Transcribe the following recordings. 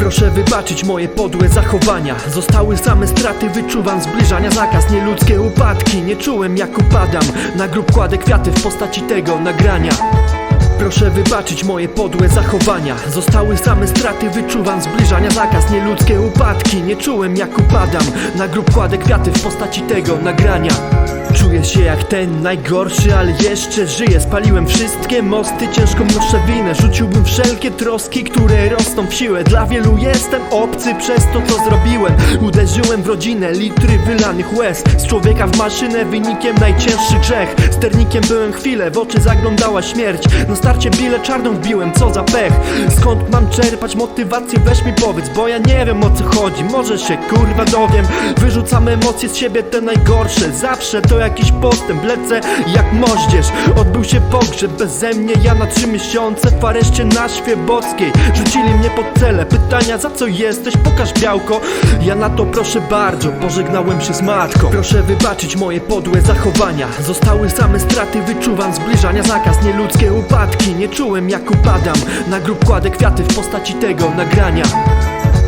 Proszę wybaczyć moje podłe zachowania. Zostały same straty, wyczuwam zbliżania. Zakaz, nieludzkie upadki. Nie czułem jak upadam. Na grób kładę kwiaty w postaci tego nagrania Proszę wybaczyć moje podłe zachowania. Zostały same straty, wyczuwam zbliżania. Zakaz, nieludzkie upadki. Nie czułem jak upadam. Na grób kładę kwiaty w postaci tego nagrania. Czuję się jak ten najgorszy, ale jeszcze żyję. Spaliłem wszystkie mosty, ciężko noszę winę. Rzuciłbym wszelkie troski, które rosną w siłę. Dla wielu jestem obcy przez to, co zrobiłem. Uderzyłem w rodzinę, litry wylanych łez. Z człowieka w maszynę, wynikiem najcięższy grzech. Sternikiem byłem chwilę, w oczy zaglądała śmierć. Na starcie bile czarną wbiłem, co za pech. Skąd mam czerpać motywację, weź mi powiedz Bo ja nie wiem o co chodzi, może się kurwa dowiem. Wyrzucam emocje z siebie, te najgorsze. Zawsze to jakiś postęp, lecę jak moździerz. Odbył się pogrzeb beze mnie, ja na trzy miesiące W areszcie na Świebockiej Rzucili mnie pod cele, pytania za co jesteś, pokaż białko. Ja na to proszę bardzo, pożegnałem się z matką. Proszę wybaczyć moje podłe zachowania. Zostały same straty, wyczuwam zbliżania. Zakaz, nieludzkie upadki, nie czułem jak upadam. Na grób kładę kwiaty w postaci tego nagrania.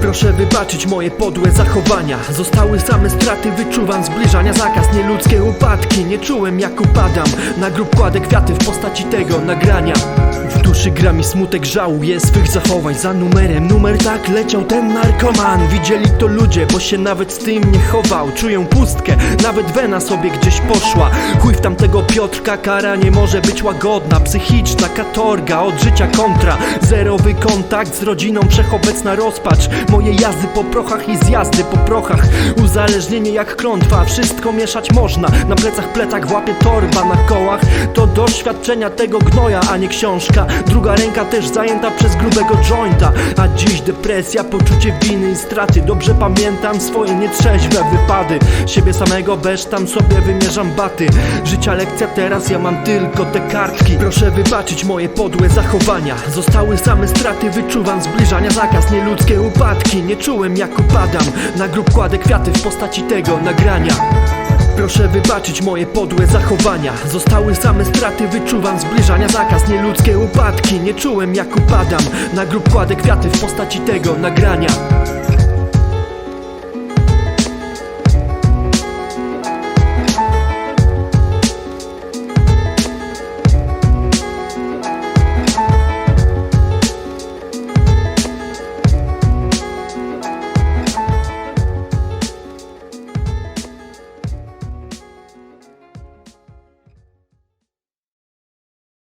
Proszę wybaczyć moje podłe zachowania. Zostały same straty, wyczuwam zbliżania. Zakaz, nieludzkie upadki. Nie czułem jak upadam. Na grób kładę kwiaty w postaci tego nagrania W duszy gra mi smutek żałuję swych zachowań. Za numerem numer tak leciał ten narkoman. Widzieli to ludzie, bo się nawet z tym nie chował. Czuję pustkę, nawet wena sobie gdzieś poszła. Chuj w tamtego Piotrka, kara nie może być łagodna. Psychiczna katorga, od życia kontra. Zerowy kontakt z rodziną, wszechobecna rozpacz. Moje jazdy po prochach i zjazdy po prochach. Uzależnienie jak klątwa, wszystko mieszać można. Na plecach plecak łapie torba na kołach. To doświadczenia tego gnoja, a nie książka Druga ręka też zajęta przez grubego jointa. A dziś depresja, poczucie winy i straty. Dobrze pamiętam swoje nietrzeźwe wypady. Siebie samego besztam, sobie wymierzam baty. Życia lekcja teraz, ja mam tylko te kartki. Proszę wybaczyć moje podłe zachowania. Zostały same straty, wyczuwam zbliżania. Zakaz, nieludzkie upadki, nie czułem jak upadam. Na grób kładę kwiaty w postaci tego nagrania Proszę wybaczyć moje podłe zachowania. Zostały same straty, wyczuwam zbliżania. Zakaz, nieludzkie upadki, nie czułem jak upadam. Na grób kładę kwiaty w postaci tego nagrania